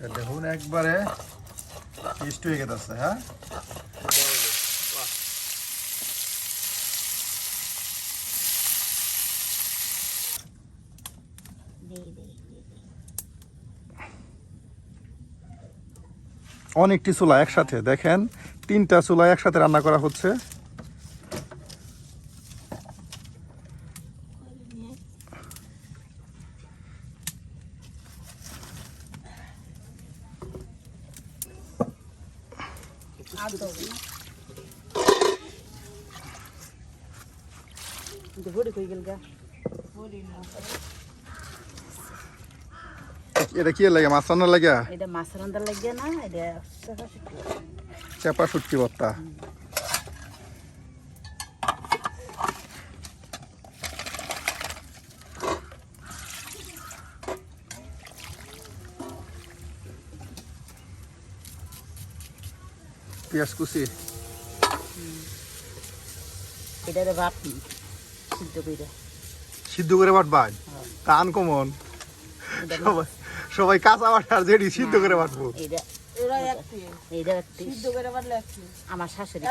দেখুন একবারে মিষ্ট হয়ে হ্যাঁ? অনেকটি চুলা একসাথে, দেখেন, তিনটা চুলা একসাথে রান্না করা হচ্ছে। এটা কি লাগে মাছ রান্নার লাগে এটা মাছ রান্দার লাগে না এটা চাপা চেপা শুটকি ভর্তা। পেঁয়াজ কুচি। এটা তো সিদ্ধ করে সিদ্ধ করে বাটবাই তা আনকমন। সবাই সবাই কাঁচা বাটার জেডি সিদ্ধ করে বাটবো এটা আমার শাশুড়ি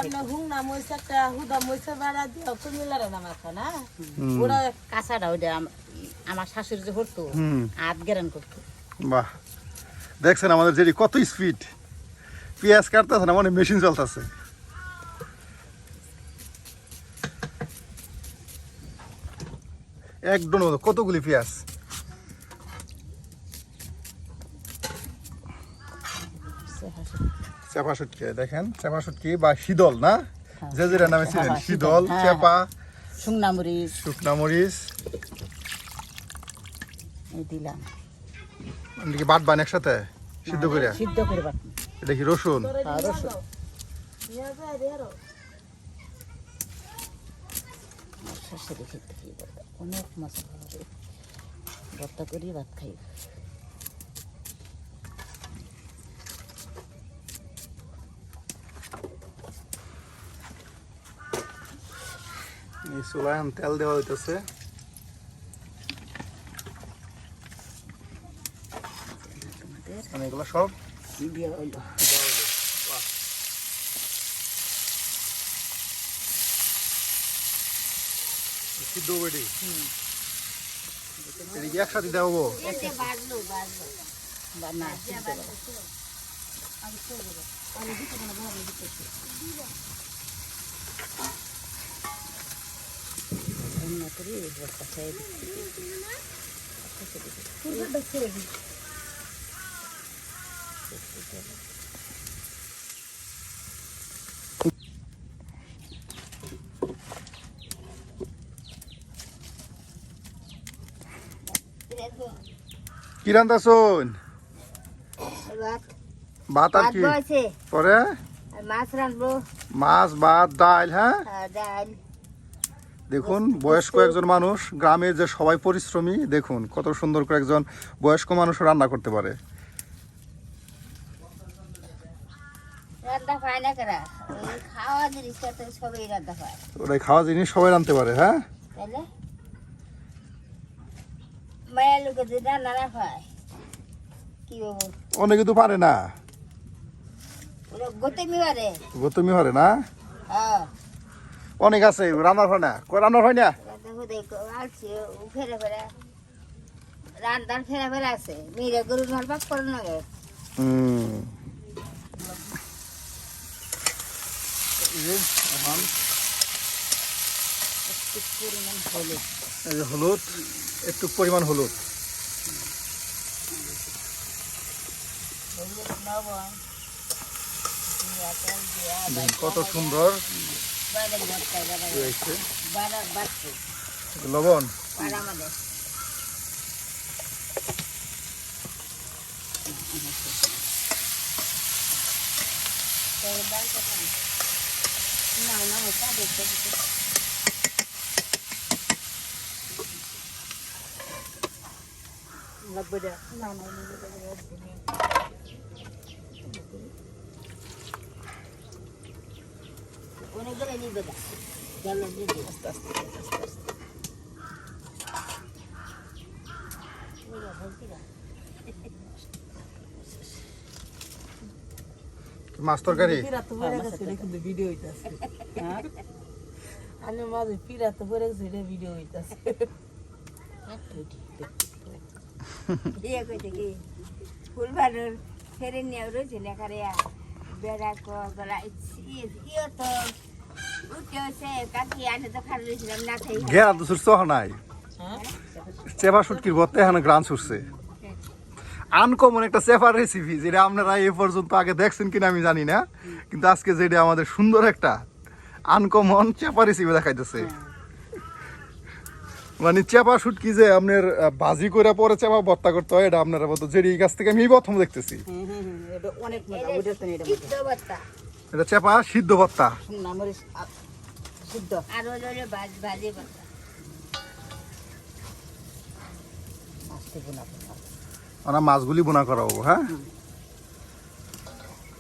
কাঁচাটা ওইটা আমার শাশুড়ি যে করতো হুম। হাত গেরান করতো। বাহ। দেখছেন আমাদের জেডি কত স্পিড পেঁয়াজ কাটতেছে না মানে মেশিন চলতেছে। একদম কতগুলি পেঁয়াজ? চেপা শুটকি দেখেন চেপা শুটকি বা শীতল না? যে যেটা নামে ছিলেন হ্যাঁ, শীতল হ্যাঁ। চেপা শুকনা মরিচ। শুকনা মরিচ। দিলাম। এদিকে বাটবান একসাথে? সিদ্ধ করে সিদ্ধ করে বাট এটা কি রসুন? অনেক মশলা ভর্তা করি ভাত খাই। এই চুলায় তেল দেওয়া হইতেছে। এগুলো সব দিয়ে হইল সিদ্ধ বেডি এটা কি একসাথে দেবো বা না সিদ্ধ করে রান্না করি ভর্তা খাই দিচ্ছি কি রান্তাছুন ভাত আর কি? পরে? মাছ রাঁধবো। মাছ ভাত ডাল হ্যাঁ? দেখুন বয়স্ক একজন মানুষ গ্রামের যে সবাই পরিশ্রমী দেখুন কত সুন্দর করে একজন বয়স্ক মানুষ রান্না করতে পারে। পায় না কারা? ওই খাওয়া জিনিসটা তো সবই রান্না পায় ওরাই খাওয়া জিনিস সবাই রাঁধতে পারে হ্যাঁ? তাহলে মায়ের লোকে যে রান্না না পায় কি অনেকে তো পারে না। ওরা গতমি পারে গতমি হরে না? হ্যাঁ। অনেক আছে রান্নার হয় না। কই রান্নার হয় না? ফেরে ফেরে। রান্নার ফেরে ফেরে আছে। মেয়েরা গরু মাল পাক করে না হুম। যে এখন একটু পরিমাণ হলুদ। হলুদ একটু পরিমাণ হলুদ। কত সুন্দর। লবণ। পাড়া আমাদের না না ওটা দেখতে দেখতে লাগবে না। না অনেকগুলো নিবে আস্তে আস্তে ওরা ভর্তি না মাছ তরকারি? ভিডিও হইতাছে। হ্যাঁ? আমি মাঝে পিরা তো পরে গেছে এটা ভিডিও হইতাছে। ইয়ে কইতে কি? ফেরে নিয়ে রয়েছে বেড়া ইয়ে তো। গেরা নাই। হ্যাঁ? চেপা শুটকির বর্তে এখানে গ্রান ছুটছে। আনকমন একটা চেপার রেসিপি যেটা আপনারা এ পর্যন্ত আগে দেখছেন কিনা আমি জানি না। কিন্তু আজকে যেটা আমাদের সুন্দর একটা আনকমন চেপা রেসিপি দেখাইতেছে। মানে চেপা শুটকি যে আপনার ভাজি করে পরে চেপা ভর্তা করতে হয় এটা আপনারা বলতো যেটি গাছ থেকে আমি প্রথম দেখতেছি। এটা চেপা সিদ্ধ ভর্তা। আ- সিদ্ধ। আমরা মাছগুলি বোনা করা হব হ্যাঁ?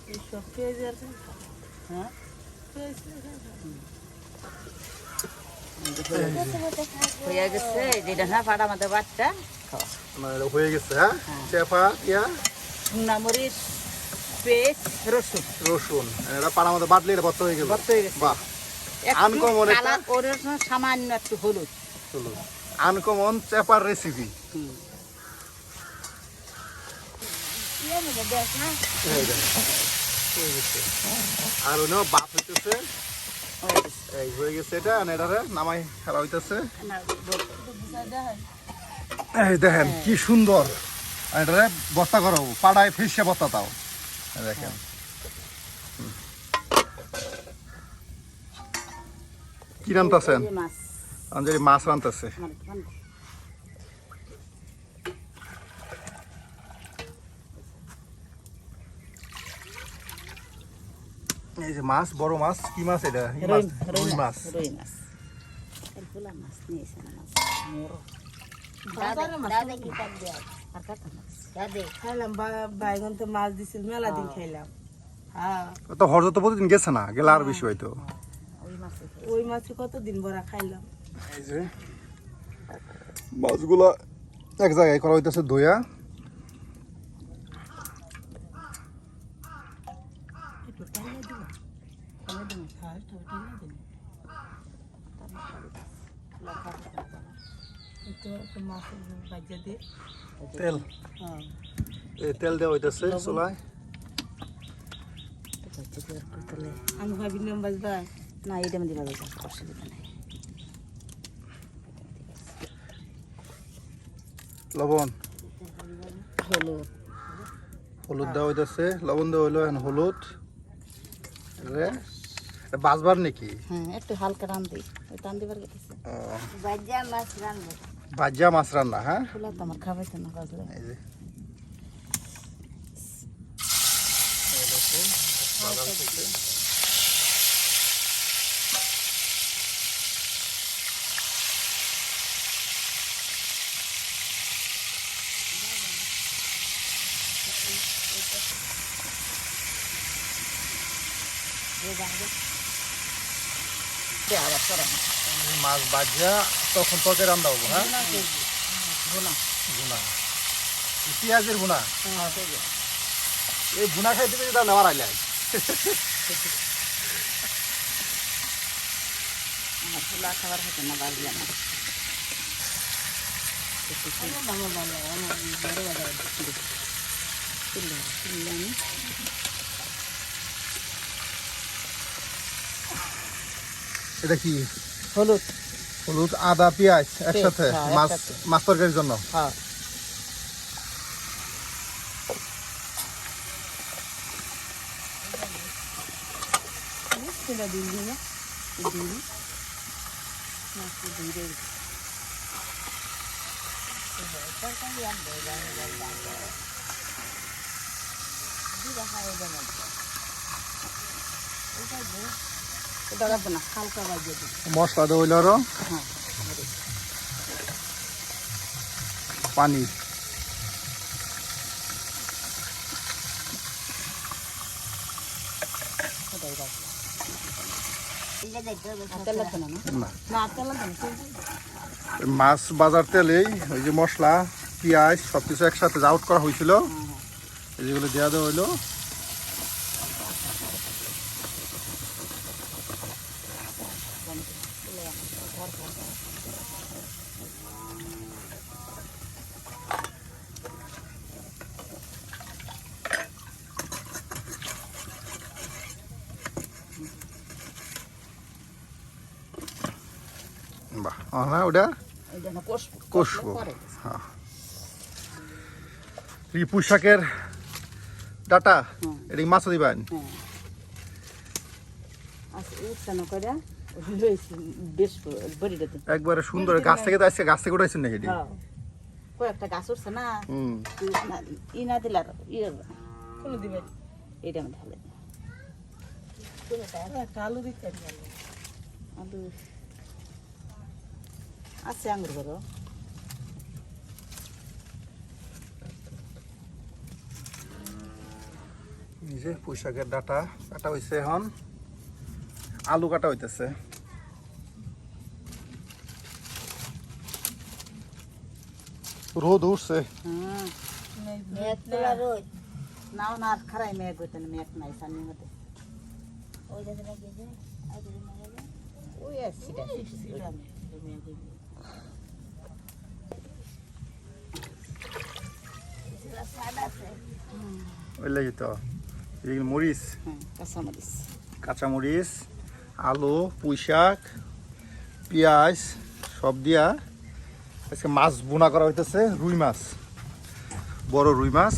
এইসব পেঁয়াজ আর পেঁয়াজ গেছে যেটা না পাড়া আমাদের বাচ্চা খাওয়া মানে হয়ে গেছে হ্যাঁ? চেপা ইয়া শুকনা মরিচ পেস্ট রসুন। রসুন এটা পাড়া মধ্যে বাটলে এটা ভর্তা হয়ে গেল। ভর্তা হয়ে গেছে। বাহ। একটু কালার ওর সামান্য একটু হলুদ। চলো আনকমন চেপার রেসিপি হুম। ইয়ে মধ্যে দেখ না আর ওনে বাপ হইতেছে। এই হয়ে গেছে এটা আর এটারে নামাই খেলা হইতেছে। এই দেখেন কি সুন্দর। আর এটারে বস্তা করো পাড়ায় ফিসে বস্তা তাও দেখেন। কি রান্তাছেন? আঞ্জারি মাছ রান্তাছে। এই যে মাছ বড় মাছ কি মাছ এটা? রুই মাছ? রুই মাছ মাছ। এগুলা মাছ। নিয়েছে মাছ মোরো দাদা কি কাট দেয় আর কাটা মাছ। দাদা। খাইলাম বা- বাইগন তো মাছ দিছিল মেলা দিন খাইলাম। হ্যাঁ। তো হরজ তো প্রতিদিন গেছে না গেলে আর বেশি হয়তো। ওই মাছে ওই মাছে কতদিন বড়া খাইলাম? এই যে মাছগুলো এক জায়গায় করা হইতেছে ধোয়া একটু টাইলে দিবা কমে দিন হ্যাঁ একটু টাইলে দিন একটু একটু মাছ বাজে দিয়ে তেল। এই তেল দেওয়া হইতেছে চুলায়। আমি বাজবা না অসুবিধা নাই। লবণ। হলুদ। হলুদ দেওয়া হইতেছে লবণ দেওয়া হইল হলুদ। রে। বাজবার নাকি? হ্যাঁ একটু হালকা রান দিই ওই টান দিবার গেছে। ও, বাজা মাছ রান্না। ভাজা মাছ রান্না হ্যাঁ? ফুলা তো আমার খাবাইতে না বাজলে। এই যে। আবার করে না মাছ ভাজা তখন তোকে রান্না হব হ্যাঁ? বোনা ভুনা। পেঁয়াজের ভুনা? হ্যাঁ ঠিক আছে এই ভুনা খাইতে পেয়ে দাও নেওয়ার আইলে ফুলা খাবার হতো না বাজলে না। এটা কি? হলুদ। হলুদ আদা পেঁয়াজ একসাথে হ্যাঁ, মাছ। মাছ তরকারির জন্য? হ্যাঁ। ওটা রাখব না হালকা বাজিয়ে দিই মশলা হ্যাঁ। পানি। মাছ বাজার তেলেই ওই যে মশলা পেঁয়াজ সব কিছু একসাথে আউট করা হয়েছিল হ্যাঁ হ্যাঁ। যেগুলো দেওয়া দেওয়া হইল বাহ। না ওটা? কষবো। হ্যাঁ। রিপু শাকের ডাটা। এটা মাছ দিবেন হ্যাঁ। আচ্ছা একবারে সুন্দর। গাছ থেকে তো আজকে গাছ থেকে উঠাইছেন নাকি এটি? হ্যাঁ। কয়েকটা গাছ উঠছে না? ই না দিলে আর ইয়ে কোনো দিবে এইটা আমি ঢালে আলু দিতে আলু। আছে আঙুর করো। যে পুঁই ডাটা কাটা হইছে এখন। আলু কাটা হইতেছে। রোদ উঠছে। হ্যাঁ মেঘ তোলা রোদ। নাও না খারাই মেঘ হইতে মেঘ নাই সামনে মধ্যে ওই দেখে রাখিয়েছে আর যদি না গেলে ওই আর সিটা সিটা আমি, তুমি আগে দিও। কিছুটা স্বাদ আছে ওই লাগি তো। এই মরিচ। কাঁচামরিচ কাঁচামরিচ আলু পুঁই শাক পেঁয়াজ সব দিয়া আজকে মাছ বোনা করা হইতেছে রুই মাছ। বড় রুই মাছ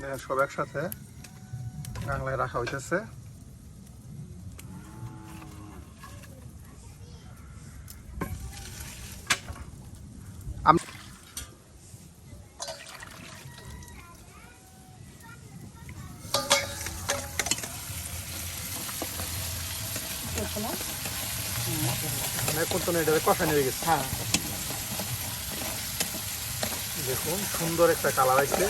দেখেন সব একসাথে গাংলায় রাখা হইতেছে। মানে হ্যাঁ দেখুন সুন্দর একটা কালার আছে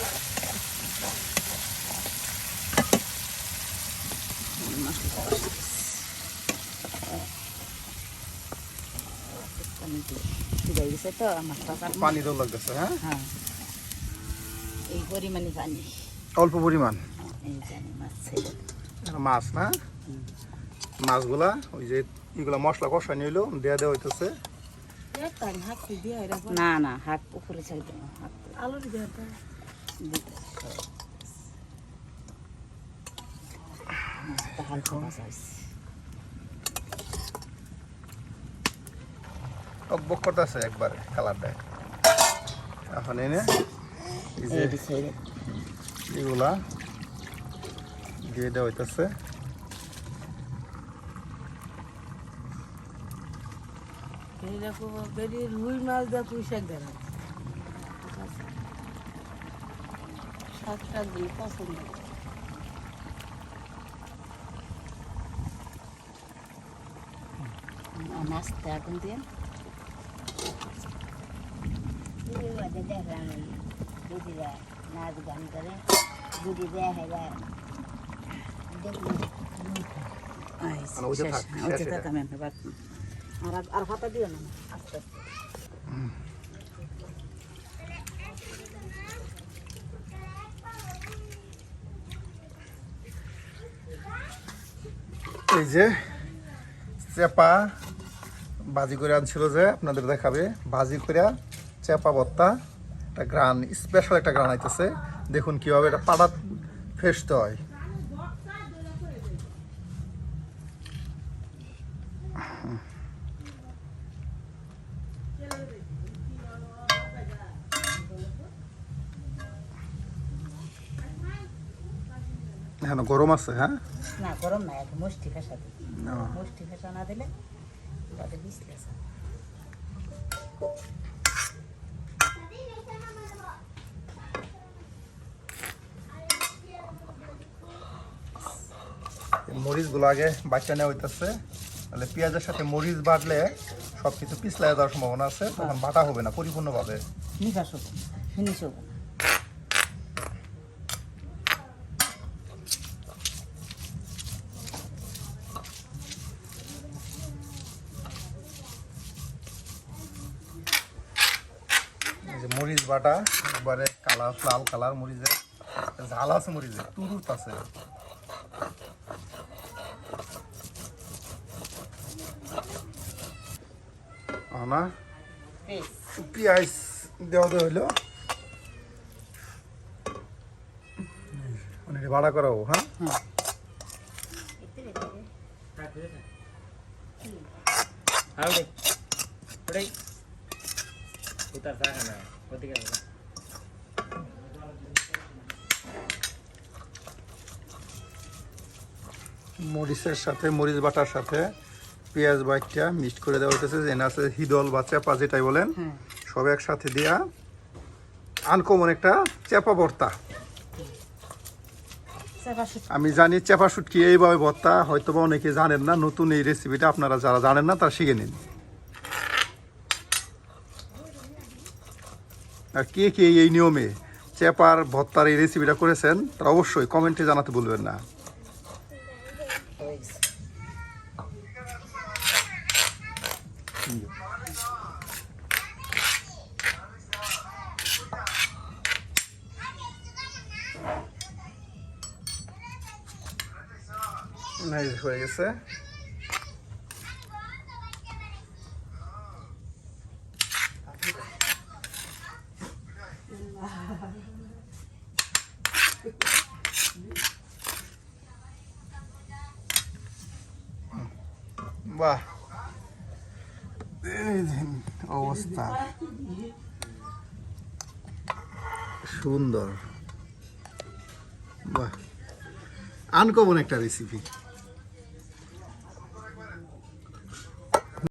পানি দিয়ে গেছে তো আমার পানি তো লাগতেছে হ্যাঁ? হ্যাঁ। এই পরিমাণে পানি। অল্প পরিমাণ? এই জানি মাছ মাছ না? মাছগুলা ওই যে এগুলা মশলা কষা নিলো দেয়া দেওয়া হইতেছে। না না হাত উপরে হাত আলু হালকা ভাজা টকবক করতেছে একবারে কালারটা এখন এনে এগুলা দিয়ে দেওয়া হইতেছে। রুই মাছ দিয়ে পুঁই শাক দেয় শাক পছন্দ দিয়ে টিভির মধ্যে দেখলাম এই দিদিরা নাচ গান করে দিদি আর হাতা দিও না আস্তে আস্তে। এই যে চেপা ভাজি করে আনছিল যে আপনাদের দেখাবে ভাজি করে চেপা ভর্তা একটা গ্রান স্পেশাল একটা গ্রান আইতেছে। দেখুন কীভাবে এটা পাড়া ফেসতে হয়। হ্যাঁ গরম আছে হ্যাঁ? না গরম না একটু মুষ্টি ফেসা দিই। মুষ্টি ফেসা না দিলে বাদে মরিচগুলো আগে বাচ্চা নেওয়া হইতেছে। তাহলে পেঁয়াজের সাথে মরিচ বাটলে সব কিছু পিছলাই দেওয়ার সম্ভাবনা আছে তখন বাটা হবে না পরিপূর্ণভাবে। নিকাশ হব ফিনিশ। হব এই যে মরিচ বাটা একবারে কালার লাল কালার মরিচের ঝাল আছে মরিচের তুরুত আছে। আনা পেঁয়াজ দেওয়া তো হইল মানে ভাড়া করাবো হ্যাঁ. মরিচের সাথে মরিচ বাটার সাথে। পেঁয়াজ বাইটটা মিক্সড করে দেওয়া হইতেছে যেন আছে হিদল বা চেপা যেটাই বলেন। হ্যাঁ। সব একসাথে দিয়া আনকমন একটা চেপা ভর্তা। আমি জানি চেপা শুটকি এইভাবে ভর্তা হয়তো বা অনেকে জানেন না নতুন এই রেসিপিটা আপনারা যারা জানেন না তারা শিখে নিন। আর কে কে এই নিয়মে চেপার ভর্তার এই রেসিপিটা করেছেন তারা অবশ্যই কমেন্টে জানাতে ভুলবেন না। হয়ে গেছে বাহ অবস্থা সুন্দর বাহ আনকমন একটা রেসিপি